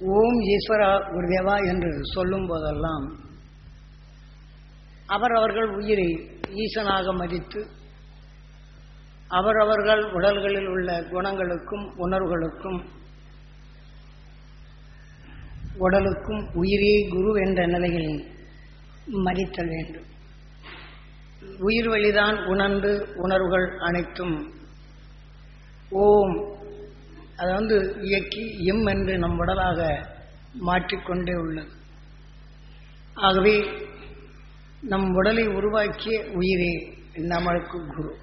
ஓம் ஈஸ்வரா குருதேவா என்று சொல்லும் போதெல்லாம் அவரவர்கள் உயிரை ஈசனாக மதித்து அவரவர்கள் உடல்களில் உள்ள குணங்களுக்கும் உணர்வுகளுக்கும் உடலுக்கும் உயிரே குரு என்ற நிலையில் மதித்தல் வேண்டும். உயிர் வழிதான் உணர்ந்து உணர்வுகள் அனைத்தும் ஓம் அதை வந்து இயக்கி எம் என்று நம் உடலாக மாற்றிக்கொண்டே உள்ளது. ஆகவே நம் உடலை உருவாக்கிய உயிரே நம்மளுக்கு குரு.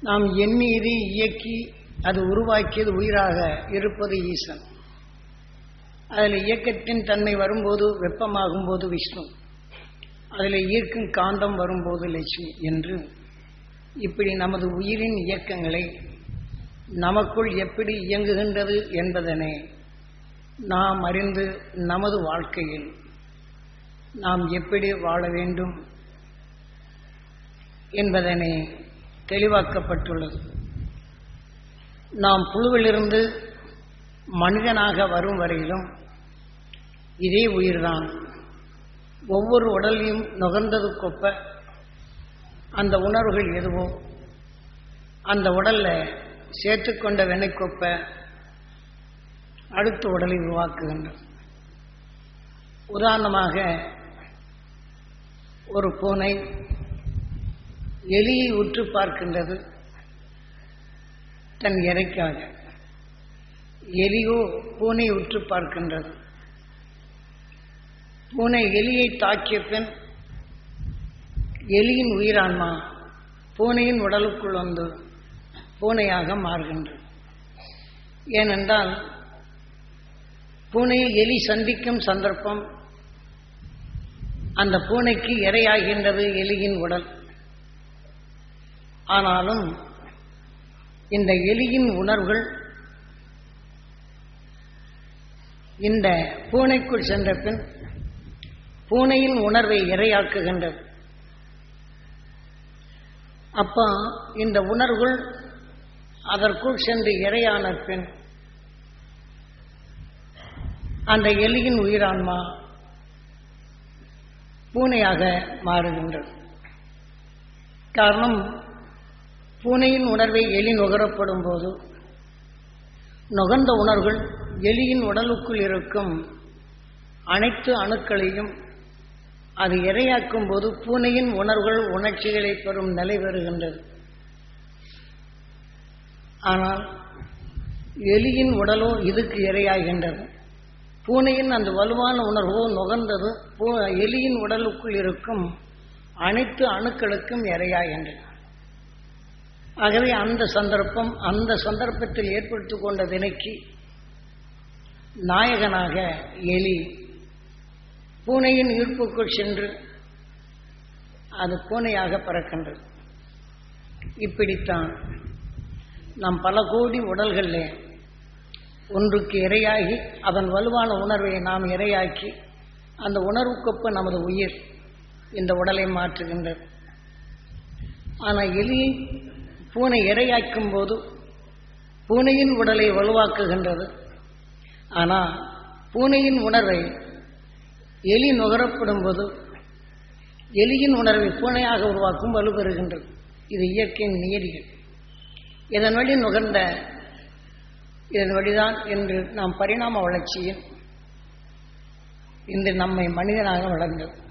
நாம் எண்ணீது இயக்கி அது உருவாக்கியது உயிராக இருப்பது ஈசன். அதில் இயக்கத்தின் தன்மை வரும்போது வெப்பமாகும் போது விஷ்ணு. அதில் ஈர்க்கும் காந்தம் வரும்போது லட்சுமி என்று. இப்படி நமது உயிரின் இயக்கங்களை நமக்குள் எப்படி இயங்குகின்றது என்பதனை நாம் அறிந்து நமது வாழ்க்கையில் நாம் எப்படி வாழ வேண்டும் என்பதனை தெளிவாக்கப்பட்டுள்ளது. நாம் புழுவிலிருந்து மனிதனாக வரும் வரையிலும் இதே உயிர்தான். ஒவ்வொரு உடலையும் நுகர்ந்தது கொப்ப அந்த உணர்வுகள் எதுவோ அந்த உடல்ல சேர்த்துக்கொண்ட வெண்ணைக்கொப்ப அடுத்த உடலை உருவாக்குகின்றது உதாரணமாக ஒரு பூனை எலியை உற்று பார்க்கின்றது. தன் இறைக்காக எலியோ பூனை உற்று பார்க்கின்றது. பூனை எலியை தாக்கிய பின் எலியின் உயிரான்மா பூனையின் உடலுக்குள் வந்து பூனையாக மாறுகின்றது. ஏனென்றால் பூனையை எலி சந்திக்கும் சந்தர்ப்பம் அந்த பூனைக்கு இரையாகின்றது எலியின் உடல். ஆனாலும் இந்த எலியின் உணர்வுகள் இந்த பூனைக்குள் சென்ற பின் பூனையின் உணர்வை இரையாக்குகின்றது. அப்போ இந்த உணர்வுகள் அதற்குள் சென்று இரையான பின் அந்த எலியின் உயிரான்மா பூனையாக மாறுகின்றது. காரணம் பூனையின் உணர்வை எலி நுகரப்படும் போது நுகர்ந்த உணர்வுகள் எலியின் உடலுக்குள் இருக்கும் அனைத்து அணுக்களையும் அது இரையாக்கும் போது பூனையின் உணர்வுகள் உணர்ச்சிகளை பெறும் நிலை பெறுகின்றது ஆனால் எலியின் உடலோ இதுக்கு இரையாகின்றது. பூனையின் அந்த வலுவான உணர்வோ நுகர்ந்தது பூ எலியின் உடலுக்குள் இருக்கும் அனைத்து அணுக்களுக்கும் இரையாகின்றன. ஆகவே அந்த சந்தர்ப்பம் அந்த சந்தர்ப்பத்தில் ஏற்படுத்தி கொண்ட வினைக்கு நாயகனாக எலி பூனையின் ஈர்ப்புக்குள் சென்று அது பூனையாக பறக்கின்றது. இப்படித்தான் நம் பல கோடி உடல்களில் ஒன்றுக்கு இரையாகி அதன் வலுவான உணர்வை நாம் இரையாக்கி அந்த உணர்வுக்கொப்ப நமது உயிர் இந்த உடலை மாற்றுகின்றது. ஆனால் எலியை பூனை இரையாக்கும் போது பூனையின் உடலை வலுவாக்குகின்றது. ஆனால் பூனையின் உணர்வை எலி நுகரப்படும் போது எலியின் உணர்வை பூனையாக உருவாக்கும் வலுப்பெறுகின்றது. இது இயற்கையின் நியதிகள். இதன் வழி நுகர்ந்த இதன் வழிதான் என்று நாம் பரிணாம வளர்ச்சியில் இன்று நம்மை மனிதனாக வளர்ந்தது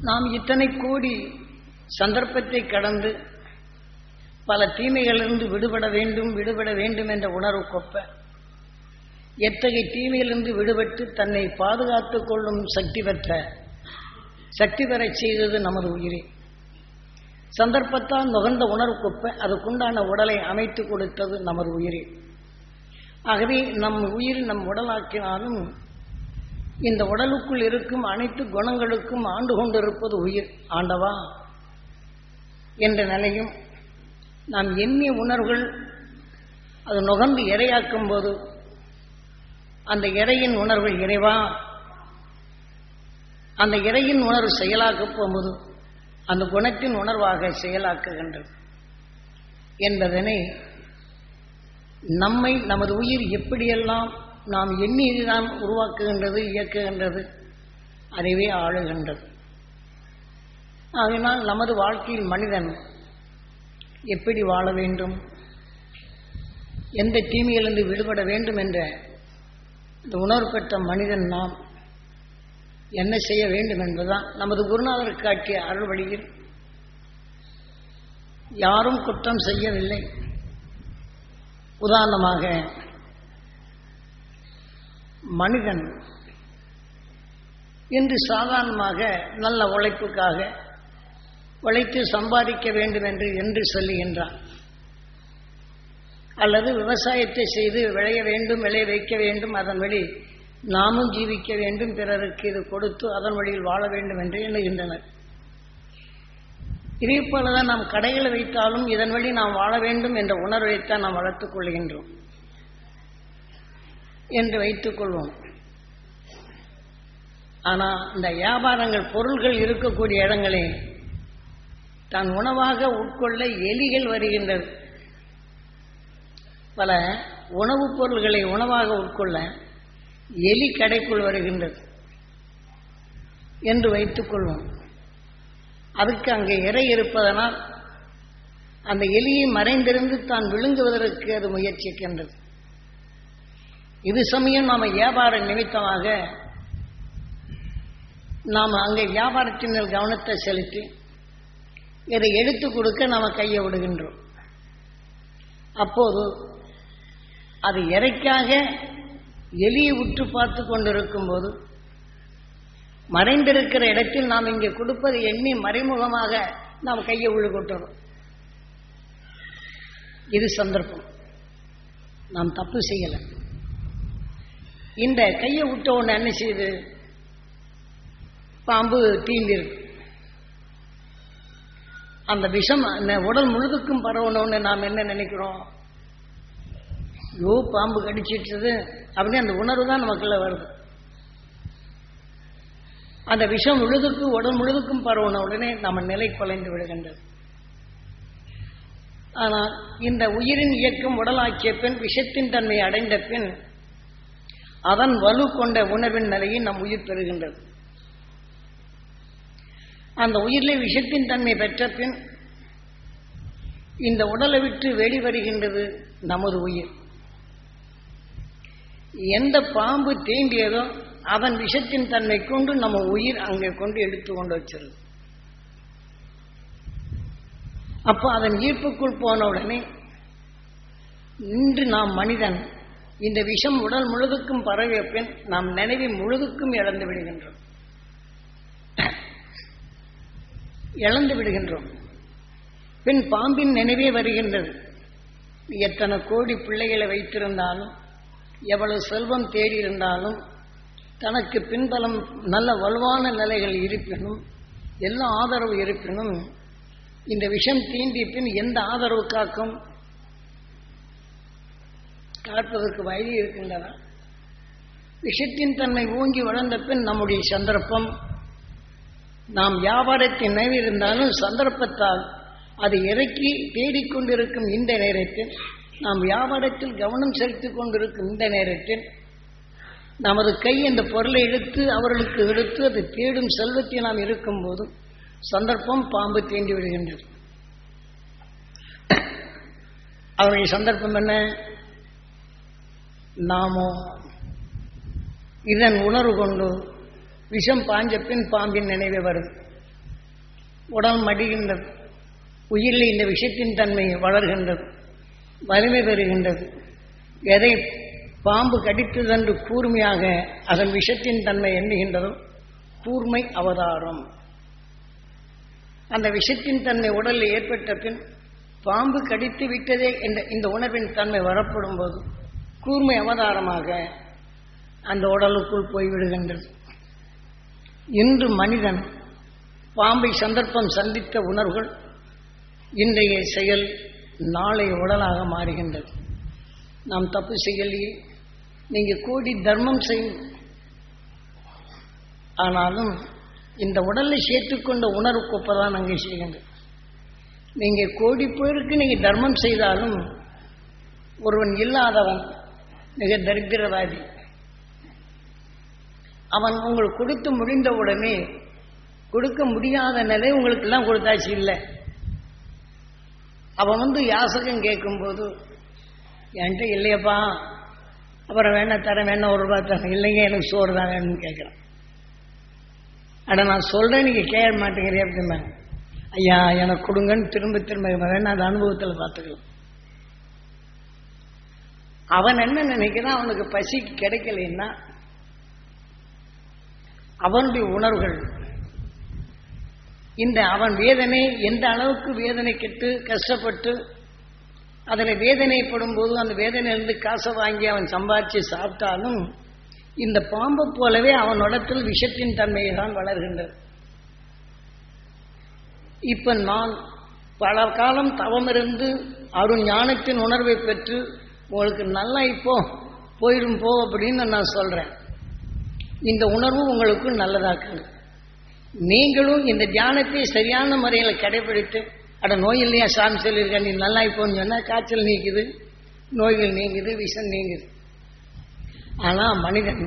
நாம் இத்தனை கோடி சந்தர்ப்பத்தை கடந்து பல தீமைகளிலிருந்து விடுபட வேண்டும் விடுபட வேண்டும் என்ற உணர்வு கொப்ப எத்தகைய தீமையிலிருந்து விடுபட்டு தன்னை பாதுகாத்துக் கொள்ளும் சக்தி பெற்ற சக்தி பெறச் செய்தது நமது உயிரே. சந்தர்ப்பத்தால் நுகர்ந்த உணர்வுக்கொப்ப அதுக்குண்டான உடலை அமைத்து கொடுத்தது நமது உயிரே. ஆகவே நம் உயிர் நம் உடலாக்கினாலும் இந்த உடலுக்குள் இருக்கும் அனைத்து குணங்களுக்கும் ஆண்டு கொண்டிருப்பது உயிர். ஆண்டவா என்ற நிலையும் நாம் எண்ணிய உணர்வுகள் அது நுகர்ந்து இரையாக்கும் போது அந்த இறையின் உணர்வு இறைவா அந்த இறையின் உணர்வு செயலாக்கப் போகும்போது அந்த குணத்தின் உணர்வாக செயலாக்குகின்றது என்பதனை நம்மை நமது உயிர் எப்படியெல்லாம் நாம் எண்ணிதான் உருவாக்குகின்றது இயக்குகின்றது அறிவே ஆளுகின்றது. ஆகினால் நமது வாழ்க்கையில் மனிதன் எப்படி வாழ வேண்டும்? எந்த தீமையிலிருந்து விடுபட வேண்டும் என்ற இந்த உணர்வு பெற்ற மனிதன் நாம் என்ன செய்ய வேண்டும் என்பதுதான் நமது குருநாதர் காட்டிய அருள் வழியில் யாரும் குற்றம் செய்யவில்லை. உதாரணமாக மனிதன் இன்று சாதாரணமாக நல்ல உழைப்புக்காக உழைத்து சம்பாதிக்க வேண்டும் என்று என்று சொல்லுகின்றான். அல்லது விவசாயத்தை செய்து விளைய வேண்டும் விளைய வைக்க வேண்டும் அதன் வழி நாமும் ஜீவிக்க வேண்டும். பிறருக்கு இது கொடுத்து அதன் வழியில் வாழ வேண்டும் என்று எண்ணுகின்றனர். இதே போலதான் நாம் கடையில் வைத்தாலும் இதன் வழி நாம் வாழ வேண்டும் என்ற உணர்வைத்தான் நாம் வளர்த்துக் கொள்கின்றோம் என்று வைத்துக் கொள்வோம். ஆனால் இந்த வியாபாரங்கள் பொருள்கள் இருக்கக்கூடிய இடங்களே தான் உணவாக உட்கொள்ள எலிகள் வருகின்றது. பல உணவுப் பொருள்களை உணவாக உட்கொள்ள எலி கடைக்குள் வருகின்றது என்று வைத்துக் கொள்வோம். அதுக்கு அங்கே இறை இருப்பதனால் அந்த எலியை மறைந்திருந்து தான் விழுங்குவதற்கு அது முயற்சிக்கின்றது. இது சமயம் நாம் வியாபார நிமித்தமாக நாம் அங்கே வியாபாரத்தின் மேல் கவனத்தை செலுத்தி இதை எடுத்து கொடுக்க நாம் கையை விடுகின்றோம். அப்போது அது இறைக்காக எலியை உற்று பார்த்து கொண்டிருக்கும் போது மறைந்திருக்கிற இடத்தில் நாம் இங்கே கொடுப்பது எண்ணி மறைமுகமாக நாம் கையை உள்ள கொட்டுறோம் இது சந்தர்ப்பம். நாம் தப்பு செய்யலை. இந்த கையை விட்ட உடனே என்ன செய்யுது பாம்பு தீண்டிருக்கு. அந்த விஷம் அந்த உடல் முழுதுக்கும் பரவணும்னு நாம் என்ன நினைக்கிறோம்? யோ பாம்பு கடிச்சிட்டுது அப்படின்னு அந்த உணர்வு தான் நமக்குள்ள வருது. அந்த விஷம் முழுதுக்கு உடல் முழுதுக்கும் பரவன உடனே நம்ம நிலை குலைந்து விடுகின்றது. ஆனால் இந்த உயிரின் இயக்கம் உடலாக்கிய பின் விஷத்தின் தன்மை அடைந்த பின் அதன் வலு கொண்ட உணர்வின் நிலையை நம் உயிர் பெறுகின்றது. அந்த உயிரிலே விஷத்தின் தன்மை பெற்ற பின் இந்த உடலை விட்டு வெளிவருகின்றது நமது உயிர். எந்த பாம்பு தீண்டியதோ அதன் விஷத்தின் தன்மை கொண்டு நம்ம உயிர் அங்கே கொண்டு எடுத்து கொண்டு வச்சிருது. அப்போ அதன் ஈர்ப்புக்குள் போன உடனே இன்று நாம் மனிதன் இந்த விஷம் உடல் முழுதுக்கும் பரவிய பின் நாம் நினைவை முழுதுக்கும் இழந்து விடுகின்றோம். இழந்து விடுகின்றோம். பின் பாம்பின் நினைவே வருகின்றது. எத்தனை கோடி பிள்ளைகளை வைத்திருந்தாலும் எவ்வளவு செல்வம் தேடி இருந்தாலும் தனக்கு பின்பலம் நல்ல வலுவான நிலைகள் இருப்பினும் எல்லா ஆதரவு இருப்பினும் இந்த விஷம் தீண்டி பின் எந்த ஆதரவு காக்கும்? காப்பதற்கு வயது இருக்கின்றன. விஷத்தின் தன்மை ஓங்கி வளர்ந்த பின் நம்முடைய சந்தர்ப்பம். நாம் வியாபாரத்தின் நினைவிருந்தாலும் சந்தர்ப்பத்தால் அது இறக்கி தேடிக்கொண்டிருக்கும் இந்த நேரத்தில் நாம் வியாபாரத்தில் கவனம் செலுத்திக் கொண்டிருக்கும் இந்த நேரத்தில் நமது கை அந்த பொருளை எடுத்து அவர்களுக்கு எடுத்து அது தேடும் செல்வத்தை நாம் இருக்கும்போது சந்தர்ப்பம் பாம்பு தீண்டி விடுகின்றது. அவருடைய சந்தர்ப்பம் என்ன? நாமோ இதன் உணர்வு கொண்டு விஷம் பாஞ்ச பின் பாம்பின் நினைவே வருது. உடல் மடிகின்றது. உயிரில் இந்த விஷத்தின் தன்மை வளர்கின்றது. வலிமை பெறுகின்றது எதை பாம்பு கடித்ததென்று கூர்மையாக அதன் விஷத்தின் தன்மை எண்ணுகின்றதோ கூர்மை அவதாரம். அந்த விஷத்தின் தன்மை உடலில் ஏற்பட்ட பின் பாம்பு கடித்து விட்டதே என்ற இந்த உணர்வின் தன்மை வரப்படும் போது கூர்மை அவதாரமாக அந்த உடலுக்குள் போய்விடுகின்றது. இன்று மனிதன் பாம்பை சந்தர்ப்பம் சந்தித்த உணர்வுகள் இன்றைய செயல் நாளை உடலாக மாறுகின்றது. நாம் தப்பு செய்யலையே. நீங்கள் கோடி தர்மம் செய்யும். ஆனாலும் இந்த உடலை சேர்த்துக்கொண்ட உணர்வு கொப்பதான் நாங்கள் செய்கின்றது நீங்கள் கோடி பேருக்கு நீங்கள் தர்மம் செய்தாலும் ஒருவன் இல்லாதவன் மிக தரித்திரவாதி. அவன் உங்களுக்கு கொடுத்து முடிந்த உடனே கொடுக்க முடியாத நிலை உங்களுக்கெல்லாம் கொடுத்தாச்சு இல்லை. அவன் வந்து யாசகம் கேட்கும்போது என்கிட்ட இல்லையப்பா. அப்புறம் வேணா தரேன் வேணா ஒரு ரூபாய் தரேன். இல்லைங்க எனக்கு சோறு தான் வேணும்னு கேட்குறான். அட நான் சொல்றேன் நீங்க கேட்க மாட்டேங்கிறே அப்படின்னா ஐயா எனக்கு கொடுங்கன்னு திரும்ப திரும்ப வேணா அந்த அனுபவத்தில் பார்த்துக்கலாம். அவன் என்ன நினைக்கிறான்? அவனுக்கு பசி கிடைக்கலன்னா அவனுடைய உணர்வுகள் இந்த அவன் வேதனை எந்த அளவுக்கு வேதனை கெட்டு கஷ்டப்பட்டு அதில் வேதனைப்படும் போது அந்த வேதனையிலிருந்து காசை வாங்கி அவன் சம்பாதிச்சு சாப்பிட்டாலும் இந்த பாம்பு போலவே அவனிடத்தில் விஷத்தின் தன்மையை தான் வளர்கின்றது. இப்ப நான் பல காலம் தவம் இருந்து அருண் ஞானத்தின் உணர்வை பெற்று உங்களுக்கு நல்லா இப்போ போயிடும் போ அப்படின்னு நான் சொல்றேன். இந்த உணர்வு உங்களுக்கு நல்லதாக்குங்க நீங்களும் இந்த தியானத்தை சரியான முறையில் கடைபிடித்து அட நோய் இல்லையா சாமி சொல்லியிருக்க நீ நல்லா இப்போன்னு சொன்னால் காய்ச்சல் நீக்குது நோய்கள் நீங்குது விஷம் நீங்குது. ஆனால் மனிதன்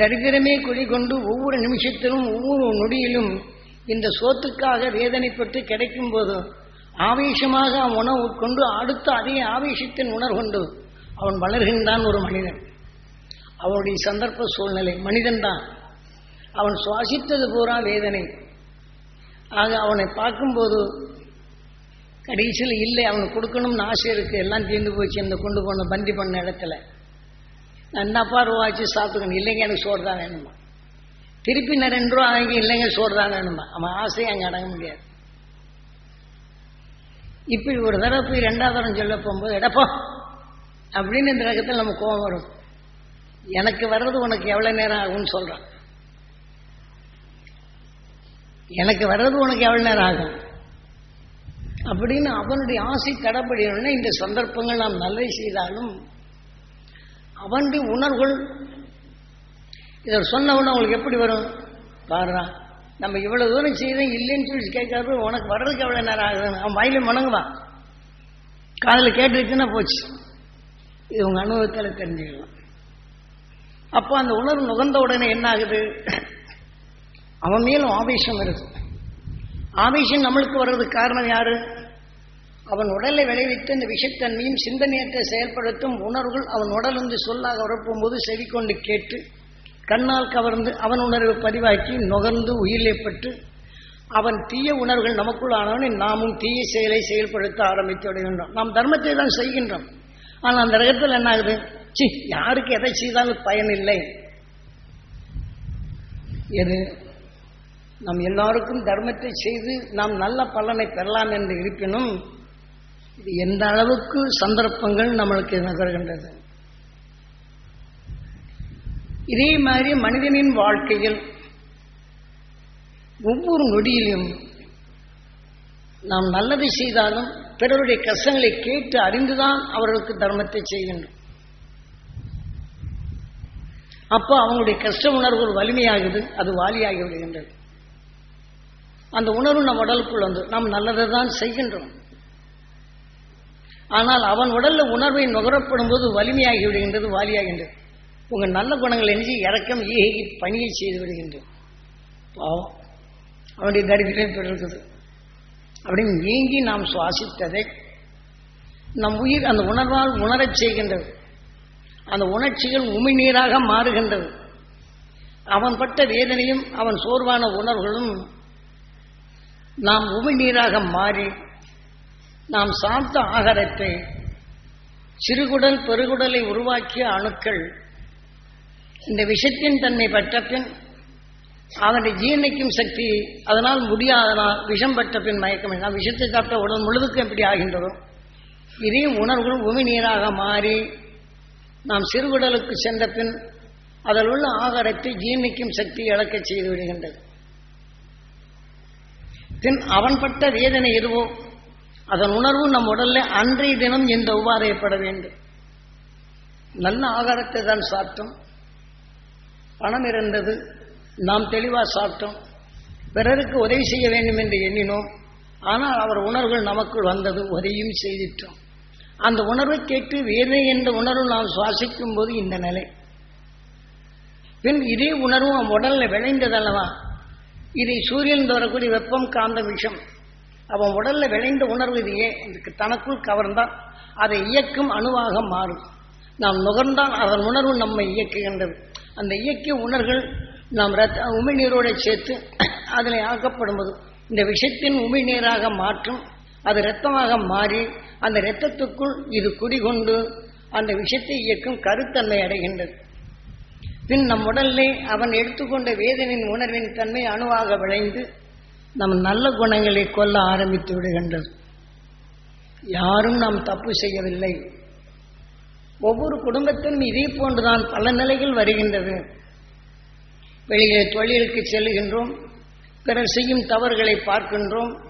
தரித்திரமே குடிகொண்டு ஒவ்வொரு நிமிஷத்திலும் ஒவ்வொரு நொடியிலும் இந்த சோத்துக்காக வேதனைப்பட்டு கிடைக்கும் போது ஆவேசமாக அவன் உணவு உட்கொண்டு அடுத்த அதே ஆவேசத்தின் உணர்கொண்டு அவன் வளர்கின்றான் ஒரு மனிதன். அவனுடைய சந்தர்ப்ப சூழ்நிலை மனிதன்தான். அவன் சுவாசித்தது பூரா வேதனை. ஆக அவனை பார்க்கும்போது கடைசியில் இல்லை அவனுக்கு கொடுக்கணும்னு ஆசை இருக்கு. எல்லாம் தீர்ந்து போச்சு. இந்த கொண்டு போன பந்தி பண்ண இடத்துல. நான் என்னப்பா ரூபாய்ச்சி சாப்பிட்டுக்கணும்? இல்லைங்க எனக்கு சோறு தான் வேணுமா? திருப்பி நான் ரெண்டு ரூபா வாங்கி இல்லைங்க சோறு தான் வேணுமா? அவன் ஆசையை அங்கே அடங்க முடியாது. இப்படி ஒரு தடவை போய் ரெண்டாவது தரம் சொல்ல போகும்போது எடப்போ அப்படின்னு இந்த ரகத்தில் நம்ம கோபம் வரும். எனக்கு வர்றது உனக்கு எவ்வளோ நேரம் ஆகும்னு சொல்கிறான் எனக்கு வர்றது உனக்கு எவ்வளவு நேரம் ஆகும்? அப்படின்னு அவனுடைய ஆசை தடப்படினா இந்த சந்தர்ப்பங்கள் நாம் நல்லதை செய்தாலும் அவனுடைய உணர்வுகள் இதை சொன்ன உடனே உங்களுக்கு எப்படி வரும்? பாடுறா நம்ம இவ்வளவு தூரம் செய்தோம் இல்லைன்னு சொல்லி கேட்காது உனக்கு வர்றதுக்கு எவ்வளவு நேரம் ஆகுது அவன் வாயில மணங்குவான் காதில் கேட்டுருச்சுன்னா போச்சு. இது உங்க அனுபவத்தில் தெரிஞ்சுக்கலாம். அப்போ அந்த உணர்வு நுகர்ந்த உடனே என்ன ஆகுது? அவன் மேலும் ஆவேசம் வருது. ஆவேசம் நம்மளுக்கு வர்றதுக்கு காரணம் யாரு? அவன் உடலை விளைவித்து இந்த விஷத்தன்மையும் சிந்தனையத்தை செயல்படுத்தும் உணர்வுகள் அவன் உடல் வந்து சொல்லாக வரப்போகும்போது செவி கொண்டு கேட்டு கண்ணால் கவர்ந்து அவன் உணர்வை பதிவாக்கி நுகர்ந்து உயிரிழப்பட்டு அவன் தீய உணர்வுகள் நமக்குள் ஆனவனை நாமும் தீய செயலை செயல்படுத்த ஆரம்பித்து விடுகின்றோம். நாம் தர்மத்தை தான் செய்கின்றோம். ஆனால் அந்த ரகத்தில் என்ன ஆகுது? சி யாருக்கு எதை செய்தாலும் பயனில்லை எது? நாம் எல்லாருக்கும் தர்மத்தை செய்து நாம் நல்ல பலனை பெறலாம் என்று இருப்பினும் இது எந்த அளவுக்கு சந்தர்ப்பங்கள் நம்மளுக்கு நகர்கின்றது? இதே மாதிரி மனிதனின் வாழ்க்கையில் ஒவ்வொரு நொடியிலும் நாம் நல்லதை செய்தாலும் பிறருடைய கஷ்டங்களை கேட்டு அறிந்துதான் அவர்களுக்கு தர்மத்தை செய்கின்றோம். அப்போ அவங்களுடைய கஷ்ட உணர்வு ஒரு வலிமையாகுது அது வாலியாகி விடுகின்றது. அந்த உணர்வு நம் உடலுக்குள் வந்து நாம் நல்லதை தான் செய்கின்றோம். ஆனால் அவன் உடல்ல உணர்வை நுகரப்படும் போது வலிமையாகி விடுகின்றது வாலியாகின்றது. உங்க நல்ல குணங்கள் எஞ்சி இறக்கம் ஈகி பணியை செய்து விடுகின்றது. பாவம். அவனுடைய தரித்திரம் பிறகுது அப்படின்னு நீங்கி நாம் சுவாசித்ததை நம் உயிர் அந்த உணர்வால் உணரச் செய்கின்றது. அந்த உணர்ச்சிகள் உமிழ்நீராக மாறுகின்றது. அவன் பட்ட வேதனையும் அவன் சோர்வான உணர்வுகளும் நாம் உமிழ்நீராக மாறி நாம் சாப்பிட்ட ஆகாரத்தை சிறுகுடல் பெருகுடலை உருவாக்கிய அணுக்கள் இந்த விஷத்தின் தன்மை பட்ட பின் அவனுடைய ஜீரணிக்கும் சக்தி அதனால் முடியாதனால் விஷம் பட்ட பின் மயக்கம். நான் விஷத்தை சாப்பிட்ட உடல் முழுதுக்கும் எப்படி ஆகின்றதோ. இதே உணர்வுகள் உமி நீராக மாறி நாம் சிறுகுடலுக்கு சென்ற பின் அதில் உள்ள ஆகாரத்தை ஜீர்ணிக்கும் சக்தி இழக்க செய்து விடுகின்றது. பின் அவன் பட்ட வேதனை எதுவோ அதன் உணர்வு நம் உடல்ல அன்றைய தினம் இந்த உபாதையப்பட வேண்டும். நல்ல ஆகாரத்தை தான் சாப்பிட்டோம். பணம் இருந்தது நாம் தெளிவாக சாப்பிட்டோம். பிறருக்கு உதவி செய்ய வேண்டும் என்று எண்ணினோம். ஆனால் அவர் உணர்வுகள் நமக்குள் வந்தது உதவியும் செய்திட்டோம். அந்த உணர்வை கேட்டு வேதனை என்ற உணர்வு நாம் சுவாசிக்கும் போது இந்த நிலை. பின் இதே உணர்வும் உடலில் உடல்ல விளைந்ததல்லவா? இதை சூரியன் வரக்கூடிய வெப்பம் காந்த விஷம். அவன் உடல்ல விளைந்த உணர்வு இது ஏன்? தனக்குள் கவர்ந்தால் அதை இயக்கும் அணுவாக மாறும். நாம் நுகர்ந்தால் அதன் உணர்வு நம்மை இயக்குகின்றது. அந்த இயக்கிய உணர்கள் நாம் ரத்த உமிழ்நீரோடு சேர்த்து அதில் ஆக்கப்படும்போது இந்த விஷத்தின் உமிழ்நீராக மாற்றும். அது இரத்தமாக மாறி அந்த இரத்தத்துக்குள் இது குடிகொண்டு அந்த விஷத்தை இயக்கும் கருத்தன்மை அடைகின்றது. பின் நம் உடலிலே அவன் எடுத்துக்கொண்ட வேதனின் உணர்வின் தன்மை அணுவாக விளைந்து நம் நல்ல குணங்களை கொல்ல ஆரம்பித்து விடுகின்றது. யாரும் நாம் தப்பு செய்யவில்லை. ஒவ்வொரு குடும்பத்திலும் இதே போன்றுதான் பல நிலைகள் வருகின்றது. வெளியே தொழிலுக்கு செல்லுகின்றோம் பிறர் செய்யும் தவறுகளை பார்க்கின்றோம்.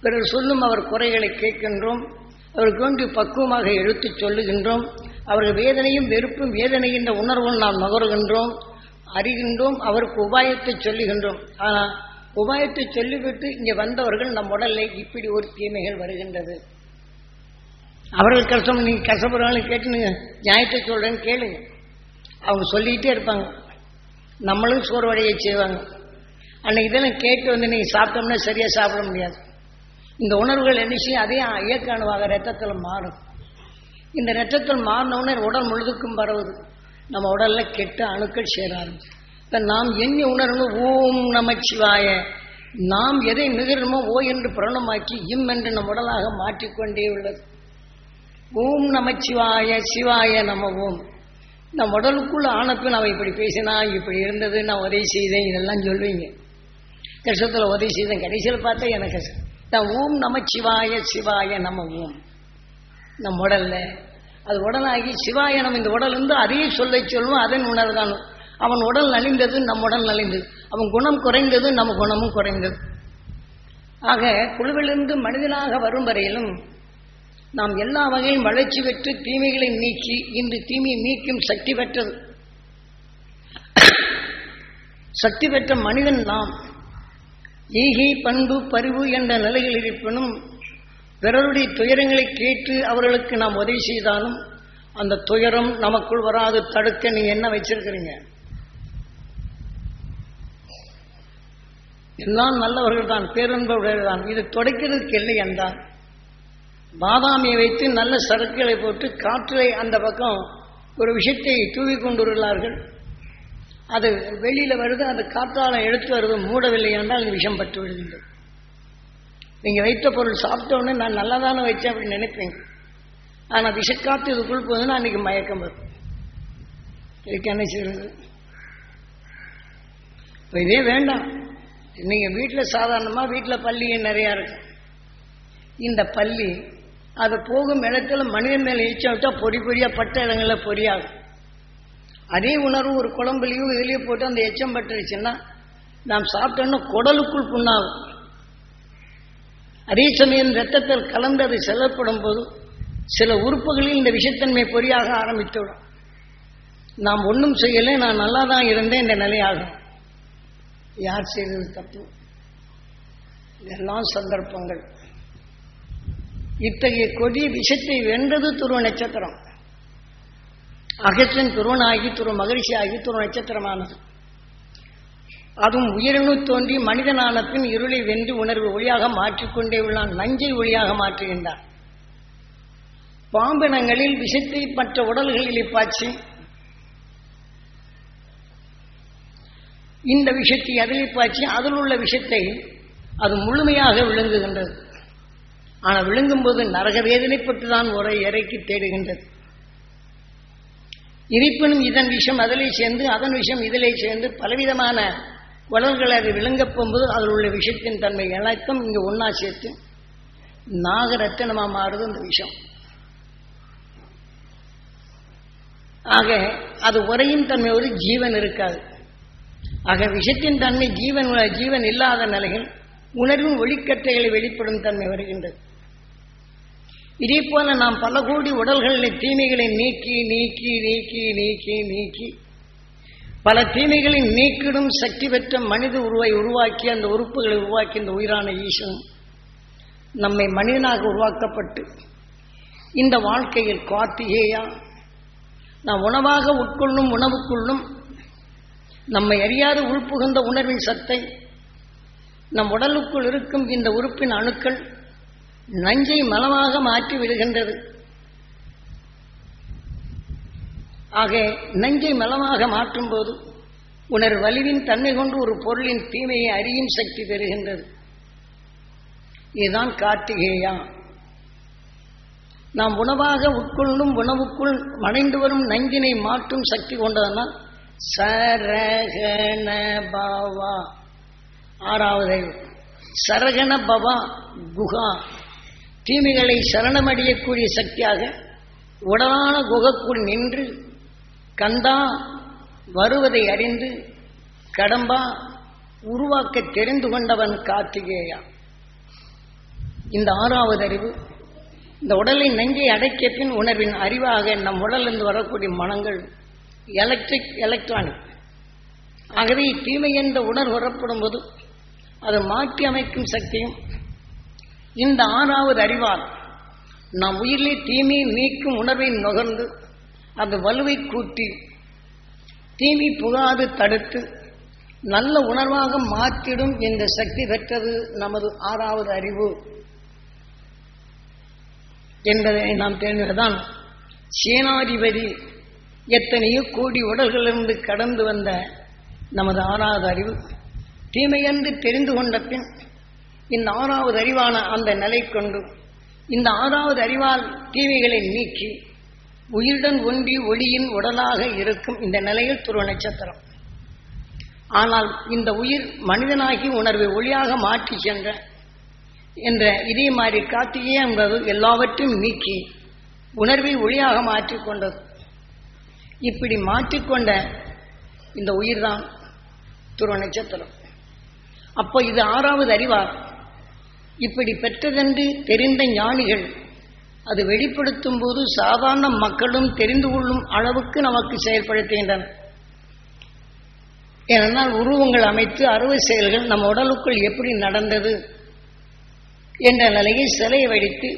பிறர் சொல்லும் அவர் குறைகளை கேட்கின்றோம். அவருக்கு வேண்டி பக்குவமாக எடுத்துச் சொல்லுகின்றோம். அவர்கள் வேதனையும் வெறுப்பும் வேதனை என்ற உணர்வும் நாம் நகருகின்றோம் அறிகின்றோம் அவருக்கு உபாயத்தை சொல்லுகின்றோம். ஆனால் உபாயத்தை சொல்லிவிட்டு இங்கே வந்தவர்கள் நம் உடலில் இப்படி ஒரு தீமைகள் வருகின்றது. அவர்கள் கஷ்டம் நீங்கள் கஷ்டப்படுறாங்க கேட்டு நியாயத்தை சொல்றேன்னு கேளுங்க. அவங்க சொல்லிக்கிட்டே இருப்பாங்க. நம்மளும் சோர்வடைய செய்வாங்க. அன்னைக்கு இதெல்லாம் கேட்டு வந்து நீங்கள் சாப்பிட்டோம்னா சரியாக சாப்பிட முடியாது. இந்த உணர்வுகள் என்ன செய்யும்? அதே இயக்க அணுவாக ரத்தத்தில் மாறும். இந்த ரத்தத்தில் மாறினவுடனே உடல் முழுதுக்கும் பரவுது. நம்ம உடல்ல கெட்ட அணுக்கள் சேர ஆரம்பிச்சு. இப்போ நாம் எண்ணி உணரணும் ஓம் நமச்சிவாய நாம் எதை நிகழணுமோ ஓ என்று பிரணமாக்கி இம் என்று நம் உடலாக மாற்றிக்கொண்டே உள்ளது. ஓம் நமச்சிவாய சிவாய நம ஓம் நம் உடலுக்குள்ள ஆனப்பின் அவன் இப்படி பேசினா இப்படி இருந்தது நான் உதவி செய்தேன் இதெல்லாம் சொல்வீங்க. கஷ்டத்தில் உதவி செய்தேன். கடைசியில் பார்த்தா எனக்கு நான் ஓம் நமச்சிவாய சிவாய நம ஓம் நம் உடல்ல அது உடலாகி சிவாய நம்ம இந்த உடல் இருந்து அதையே சொல்லை சொல்லுவோம் அதன் உணர்தான். அவன் உடல் நலிந்தது நம் உடல் நலிந்தது. அவன் குணம் குறைந்தது நம்ம குணமும் குறைந்தது. ஆக குழுவிலிருந்து மனிதனாக வரும் வரையிலும் நாம் எல்லா வகையிலும் வளர்ச்சி பெற்று தீமைகளை நீக்கி இன்று தீமையை நீக்கும் சக்தி பெற்றது. சக்தி பெற்ற மனிதன் நாம். ஈகை பண்பு பரிவு என்ற நிலையில் இருப்பினும் பிறருடைய துயரங்களை கேட்டு அவர்களுக்கு நாம் உதவி செய்தாலும் அந்த துயரம் நமக்குள் வராது. தடுக்க நீங்க என்ன வச்சிருக்கிறீங்க? எல்லாம் நல்லவர்கள் தான் பேரன்புடையவர் தான் இது தொடக்கிறதுக்கு இல்லை என்றால் பாதாமியை வைத்து நல்ல சரக்குகளை போட்டு காற்றிலே அந்த பக்கம் ஒரு விஷயத்தை தூவி கொண்டுள்ளார்கள். அது வெளியில வருது அந்த காற்றால் எடுத்து வருது மூடவில்லை என்றால் விஷம் பட்டு விடுகின்றது நீங்க வைத்த பொருள் சாப்பிட்டோன்னே நான் நல்லா தானே வச்சேன் அப்படின்னு நினைப்பீங்க. ஆனா விஷக்காத்து இதுக்குள் போகுதுன்னா அன்னைக்கு மயக்கம் வரும். இதுக்கு என்ன செய்யறது? இப்போ இதே வேண்டாம். நீங்கள் வீட்டில் சாதாரணமாக வீட்டில் பள்ளி நிறையா இருக்கு. இந்த பள்ளி அது போகும் இடத்துல மனிதன் மேலே எச்சா விட்டால் பொறி பொறியா பட்ட இடங்களில் பொறியாகும். அதே உணர்வு ஒரு குழம்புலையும் இதுலேயும் போட்டு அந்த எச்சம் பட்டுருச்சுன்னா நாம் சாப்பிட்டோன்னா குடலுக்குள் புண்ணாகும். அதே சமயம் ரத்தத்தில் கலந்து அது செல்லப்படும் போது சில உறுப்புகளில் இந்த விஷத்தன்மை பொறியாக ஆரம்பித்துவிடும். நாம் ஒன்றும் செய்யலை நான் நல்லா தான் இருந்தேன் இந்த நிலையாகும் யார் செய்தது தப்பு? இதெல்லாம் சந்தர்ப்பங்கள். இத்தகைய கொடிய விஷத்தை வென்றது துருவ நட்சத்திரம். அகச்சன் துருவனாகி துரு மகிழ்ச்சி ஆகி துரு நட்சத்திரமானது. அதுவும் உயிரணு தோன்றி மனிதனான பின் இருளை வென்று உணர்வு ஒளியாக மாற்றிக்கொண்டே உள்ளான் நஞ்சை ஒளியாக மாற்றுகின்றான். பாம்பினங்களில் விஷத்தை மற்ற உடல்களிலே பாய்ச்சி இந்த விஷத்தை அதிலே பாய்ச்சி அதில் உள்ள விஷத்தை அது முழுமையாக விழுங்குகின்றது. ஆனால் விழுங்கும்போது நரக வேதனைப்பட்டு தான் ஒரு இறைக்கு தேடுகின்றது. இருப்பினும் இதன் விஷம் அதிலே சேர்ந்து அதன் விஷம் இதிலே சேர்ந்து பலவிதமான உடல்களை அது விழுங்கப் போகும்போது அதில் உள்ள விஷத்தின் தன்மை எல்லாத்தையும் இங்கே ஒன்றா சேர்த்து நாகரத்தனமாக மாறுது அந்த விஷம். ஆக அது உரையின் தன்மை ஒரு ஜீவன் இருக்காது. ஆக விஷத்தின் தன்மை ஜீவன் ஜீவன் இல்லாத நிலையில் உணர்வின் ஒளிக்கட்டைகளை வெளிப்படும் தன்மை வருகின்றது. இதே போல நாம் பல கோடி உடல்களில் தீமைகளை நீக்கி நீக்கி நீக்கி நீக்கி நீக்கி பல தீமைகளை நீக்கிடும் சக்தி பெற்ற மனித உருவை உருவாக்கி அந்த உறுப்புகளை உருவாக்கி இந்த உயிரான ஈசன் நம்மை மனிதனாக உருவாக்கப்பட்டு இந்த வாழ்க்கையில் கார்த்திகேயா நாம் உணவாக உட்கொள்ளும் உணவுக்குள்ளும் நம்மை அறியாத உள்புகுந்த உணர்வின் சத்தை நம் உடலுக்குள் இருக்கும் இந்த உறுப்பின் அணுக்கள் நஞ்சை மலமாக மாற்றி விடுகின்றது. ஆக நெஞ்சை மலமாக மாற்றும் போது உணர் வலிவின் தன்மை கொண்டு ஒரு பொருளின் தீமையை அறியும் சக்தி பெறுகின்றது. இதுதான் கார்த்திகேயா. நாம் உணவாக உட்கொள்ளும் உணவுக்குள் மறைந்து வரும் நஞ்சினை மாற்றும் சக்தி கொண்டதனால் சரகண பவா. ஆறாவது சரகண பவா குகா. தீமைகளை சரணமடையக்கூடிய சக்தியாக உடலான குகக்குள் நின்று கந்தா வருவதை அறிந்து கடம்பா உருவாக்க தெரிந்து கொண்டவன் கார்த்திகேயா. இந்த ஆறாவது அறிவு இந்த உடலின் நெஞ்சை அடைக்க பின் உணர்வின் அறிவாக நம் உடலிருந்து வரக்கூடிய மனங்கள் எலக்ட்ரிக் எலக்ட்ரானிக் ஆகவே தீமை என்ற உணர்வு வரப்படும் போது அது மாற்றி அமைக்கும் சக்தியும் இந்த ஆறாவது அறிவால் நாம் உயிரிலே தீமையை நீக்கும் உணர்வை நுகர்ந்து அந்த வலுவை கூட்டி தீமை புகாது தடுத்து நல்ல உணர்வாக மாற்றிடும் இந்த சக்தி பெற்றது நமது ஆறாவது அறிவு. என்பதை நாம் தெரிந்ததுதான் சேனாதிபதி எத்தனையோ கோடி உடல்களிலிருந்து கடந்து வந்த நமது ஆறாவது அறிவு. தீமையென்று தெரிந்து கொண்ட பின் இந்த ஆறாவது அறிவான அந்த நிலை கொண்டு இந்த ஆறாவது அறிவால் தீமைகளை நீக்கி உயிருடன் ஒன்றி ஒளியின் உடலாக இருக்கும் இந்த நிலையில் துருவ நட்சத்திரம். ஆனால் இந்த உயிர் மனிதனாகி உணர்வை ஒளியாக மாற்றி சென்ற என்ற இதே மாதிரி கார்த்திகே என்பது எல்லாவற்றையும் நீக்கி உணர்வை ஒளியாக மாற்றிக்கொண்டது இப்படி மாற்றிக்கொண்ட இந்த உயிர்தான் துருவ நட்சத்திரம். அப்போ இது ஆறாவது அறிவார். இப்படி பெற்றதென்று தெரிந்த ஞானிகள் அது வெளிப்படுத்தும் போது சாதாரண மக்களும் தெரிந்து கொள்ளும் அளவுக்கு நமக்கு செயல்படுத்துகின்றன. ஏனென்றால் உருவங்கள் அமைத்து அறுவை செயல்கள் நம் உடலுக்குள் எப்படி நடந்தது என்ற நிலையில் சிலையை வடித்து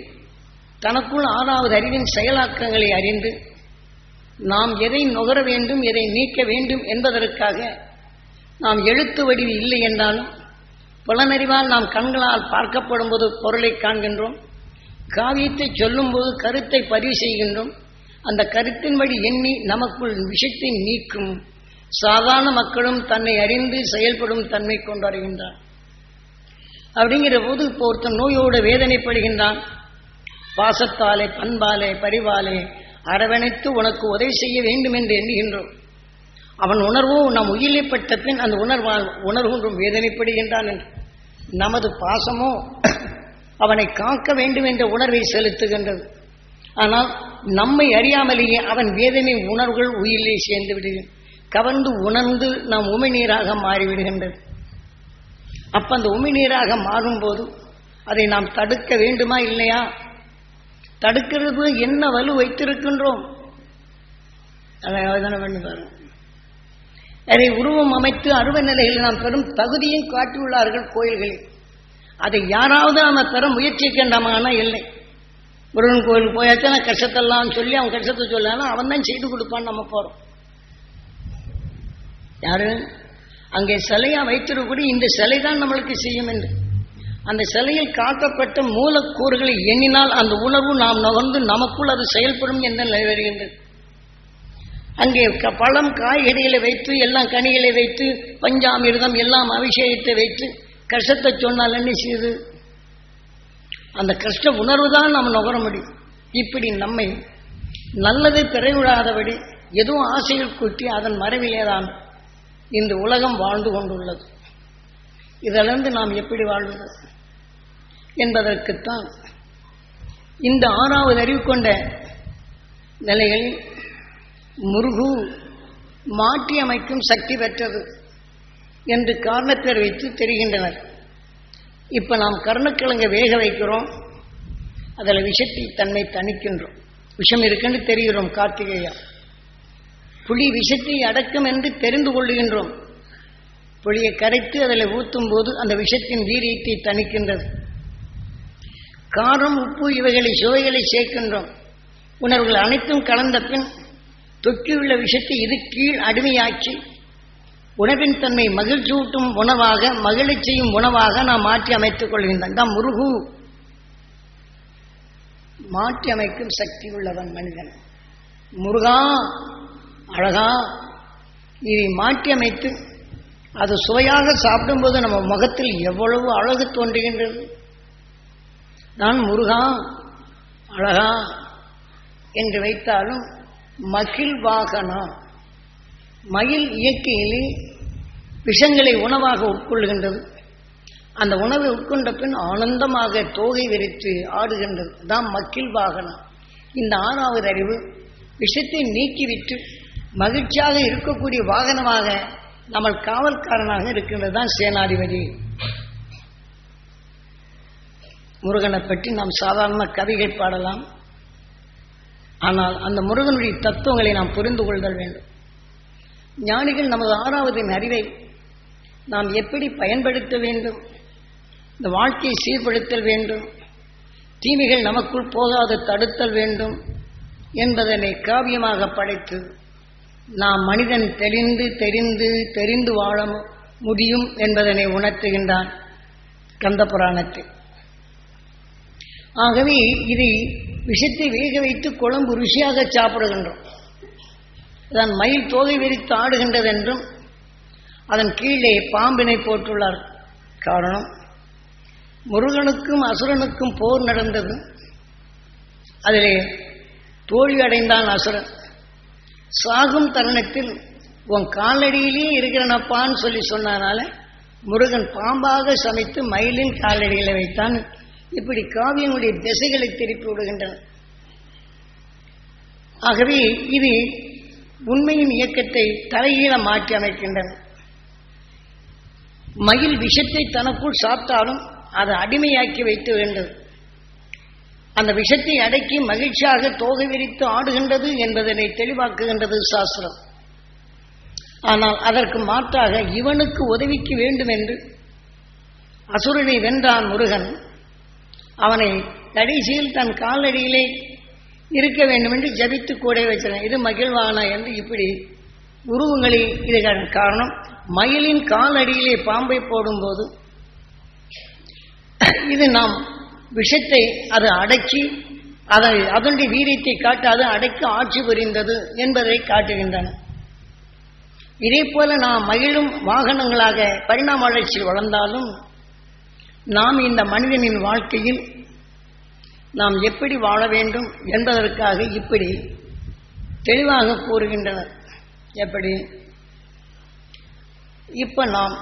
தனக்குள் ஆறாவது அறிவின் செயலாக்கங்களை அறிந்து நாம் எதை நுகர வேண்டும் எதை நீக்க வேண்டும் என்பதற்காக நாம் எழுத்து வடிவு இல்லை என்றாலும் புலனறிவால் நாம் கண்களால் பார்க்கப்படும் போது பொருளை காண்கின்றோம். காவியத்தை சொல்லும்போது கருத்தை பதிவு செய்கின்றோம். அந்த கருத்தின் வழி எண்ணி நமக்குள் விஷத்தை நீக்கும் சாதாரண மக்களும் தன்னை அறிந்து செயல்படும் தன்மை கொண்டறிகின்றார். அப்படிங்கிற போது இப்போ ஒருத்தன் நோயோடு வேதனைப்படுகின்றான். பாசத்தாலே பண்பாலே பரிவாலே அரவணைத்து உனக்கு உதவி செய்ய வேண்டும் என்று எண்ணுகின்றோம். அவன் உணர்வோ நம் உயிரிழப்பட்ட பின் அந்த உணர்வால் உணர்வுன்றும் வேதனைப்படுகின்றான் என்று. நமது பாசமோ அவனை காக்க வேண்டும் என்ற உணர்வை செலுத்துகின்றது. ஆனால் நம்மை அறியாமலேயே அவன் வேதனை உணர்வுகள் உயிரிலே சேர்ந்து விடுகிறது. கவர்ந்து உணர்ந்து நாம் உமிழ்நீராக மாறிவிடுகின்றது. அப்ப அந்த உமிழ்நீராக மாறும்போது அதை நாம் தடுக்க வேண்டுமா இல்லையா? தடுக்கிறது என்ன வலு வைத்திருக்கின்றோம்? அதை பாருங்க அதை உருவம் அமைத்து அருவ நிலையில் நாம் பெரும் தகுதியும் காட்டியுள்ளார்கள் கோயில்களில். அதை யாராவது நாம பெற முயற்சிக்கின்றமான இல்லை. முருகன் கோயிலுக்கு போயாச்சுன்னா கஷ்டத்தெல்லாம் சொல்லி அவன் கஷ்டத்தை சொல்லலாம் அவன் தான் செய்து கொடுப்பான்னு நம்ம போறோம். யாரு? அங்கே சிலையா வைத்திருக்கக்கூடிய இந்த சிலை தான் நம்மளுக்கு செய்யும் என்று. அந்த சிலையில் காட்டப்பட்ட மூலக்கூறுகளை எண்ணினால் அந்த உணர்வு நாம் நகர்ந்து நமக்குள் அது செயல்படும் என்று நிறைவேறுகின்றது அங்கே க- பழம் காய்கறிகளை வைத்து எல்லாம் கனிகளை வைத்து பஞ்சாமிர்தம் எல்லாம் அபிஷேகத்தை வைத்து கஷ்டத்தை சொன்னால் என்ன செய்யுது? அந்த கஷ்ட உணர்வு தான் நம்ம நுகர முடியும் இப்படி நம்மை நல்லதை திரைவிடாதபடி எதுவும் ஆசைகள் கூட்டி அதன் மறைவிலேதான் இந்த உலகம் வாழ்ந்து கொண்டுள்ளது. இதிலிருந்து நாம் எப்படி வாழ்வது? என்பதற்குத்தான் இந்த ஆறாவது அறிவு கொண்ட நிலைகளில் முருகு மாற்றி அமைக்கும் சக்தி பெற்றது. என்று காரணத்தை வைத்து தெரிகின்றனர். இப்போ நாம் கருணக்கிழங்கை வேக வைக்கிறோம். அதில் விஷத்தை தன்மை தணிக்கின்றோம். விஷம் இருக்குன்னு தெரிகிறோம் கார்த்திகேயா. புலி விஷத்தை அடக்கும் என்று தெரிந்து கொள்ளுகின்றோம். புளியை கரைத்து அதில் ஊற்றும் போது அந்த விஷத்தின் வீரியத்தை தணிக்கின்றது. காரம் உப்பு இவைகளை சுவைகளை சேர்க்கின்றோம். உணர்வுகள் அனைத்தும் கலந்த பின் தொக்கியுள்ள விஷத்தை இது கீழ் அடிமையாக்கி உணவின் தன்மை மகிழ்ச்சியூட்டும் உணவாக மகிழச் செய்யும் உணவாக நாம் மாற்றி அமைத்துக் கொள்கின்றான். தான் முருகு. மாற்றி அமைக்கும் சக்தி உள்ளவன் மனிதன். முருகா அழகா இதை மாற்றி அமைத்து அது சுவையாக சாப்பிடும்போது நம்ம முகத்தில் எவ்வளவு அழகு தோன்றுகின்றது. நான் முருகா அழகா என்று வைத்தாலும் மகிழ்வாகனா மயில் இயற்கையிலே விஷங்களை உணவாக உட்கொள்கின்றது. அந்த உணவை உட்கொண்ட பின் ஆனந்தமாக தோகை விரித்து ஆடுகின்றது. தான் மக்கில் வாகனம். இந்த ஆறாவது அறிவு விஷத்தை நீக்கிவிட்டு மகிழ்ச்சியாக இருக்கக்கூடிய வாகனமாக நம்ம காவல்காரனாக இருக்கின்றது தான் சேனாதிபதி. முருகனை பற்றி நாம் சாதாரண கவிகள் பாடலாம். ஆனால் அந்த முருகனுடைய தத்துவங்களை நாம் புரிந்து கொள்தல் வேண்டும். ஞானிகள் நமது ஆறாவதின் அறிவை நாம் எப்படி பயன்படுத்த வேண்டும்? இந்த வாழ்க்கையை சீர்படுத்தல் வேண்டும்? தீமைகள் நமக்குள் போகாத தடுத்தல் வேண்டும்? என்பதனை காவியமாக படைத்து நாம் மனிதன் தெரிந்து தெரிந்து தெரிந்து வாழ முடியும் என்பதனை உணர்த்துகின்றான் கந்த புராணத்தில் ஆகவே இதை விஷத்தை வேக வைத்து குழம்பு ருசியாக சாப்பிடுகின்றோம். தான் மயில் தோகை விரித்து ஆடுகின்றது என்றும் அதன் கீழே பாம்பினை போட்டுள்ளார். காரணம் முருகனுக்கும் அசுரனுக்கும் போர் நடந்தது. அதிலே தோல்வி அடைந்தான் அசுரன். சாகும் தருணத்தில் உன் காலடியிலேயே இருக்கிறனப்பான்னு சொல்லி சொன்னதுனால முருகன் பாம்பாக சமைத்து மயிலின் காலடிகளை வைத்தான். இப்படி காவியங்களுடைய திசைகளை திருப்பி விடுகின்றன. ஆகவே இது உண்மையின் இயக்கத்தை தலையீழ மாற்றி அமைக்கின்றன. மயில் விஷத்தை தனக்குள் சாப்பிட்டாலும் அதை அடிமையாக்கி வைத்து வேண்டது அந்த விஷத்தை அடக்கி மகிழ்ச்சியாக தோகை விரித்து ஆடுகின்றது என்பதனை தெளிவாக்குகின்றது சாஸ்திரம். ஆனால் அதற்கு மாற்றாக இவனுக்கு உதவிக்கு வேண்டும் என்று அசுரனை வென்றான் முருகன். அவனை கடைசியில் தன் காலடியிலே இருக்க வேண்டும் என்று ஜபித்து கூட வச்சிருந்தேன். இது மகிழ்வானா என்று இப்படி உருவங்களில் இதற்கான காரணம் மயிலின் காலடியிலே பாம்பை போடும்போது இது நாம் விஷத்தை அது அடக்கி அதை அதனுடைய வீரியத்தை காட்டாது அடக்கி ஆட்சி புரிந்தது என்பதை காட்டுகின்றன. இதே போல நாம் மகிழும் வாகனங்களாக பரிணாம வளர்ச்சி வளர்ந்தாலும் நாம் இந்த மனிதனின் வாழ்க்கையில் நாம் எப்படி வாழ வேண்டும் என்பதற்காக இப்படி தெளிவாக கூறுகின்றனர். எப்படி? இப்ப நாம்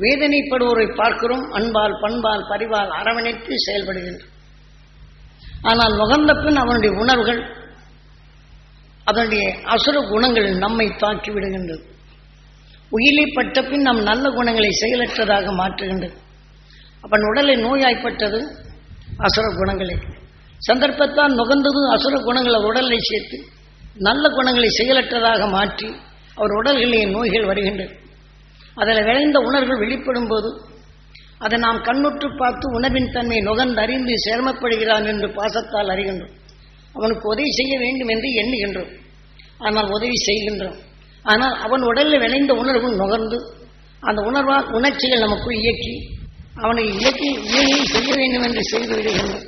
வேதனைப்படுவோரை பார்க்கிறோம் அன்பால் பண்பால் பரிவால் அரவணைத்து செயல்படுகின்றோம். ஆனால் நுகர்ந்த பின் அவனுடைய உணர்வுகள் அதனுடைய அசுர குணங்கள் நம்மை தாக்கி விடுகின்றது. உயிரை பட்ட பின் நம் நல்ல குணங்களை செயலற்றதாக மாற்றுகின்றது. அவன் உடலை நோயாய்ப்பட்டது அசுர குணங்களை. சந்தர்ப்பத்தால் நுகர்ந்ததும் அசுர குணங்களை உடலை சேர்த்து நல்ல குணங்களை செயலற்றதாக மாற்றி அவர் உடல்களிலே நோய்கள் வருகின்றது. அதில் விளைந்த உணர்வுகள் வெளிப்படும் போது அதை நாம் கண்ணுற்று பார்த்து உணவின் தன்மை நுகர்ந்து அறிந்து சிரமப்படுகிறான் என்று பாசத்தால் அறிகின்றோம். அவனுக்கு உதவி செய்ய வேண்டும் என்று எண்ணுகின்றோம். ஆனால் உதவி செய்கின்றோம். ஆனால் அவன் உடலில் விளைந்த உணர்வு நுகர்ந்து அந்த உணர்வால் உணர்ச்சிகள் நமக்குள் இயக்கி அவனை இயக்கி இயங்கி செய்ய வேண்டும் என்று செய்து விடுகின்றான்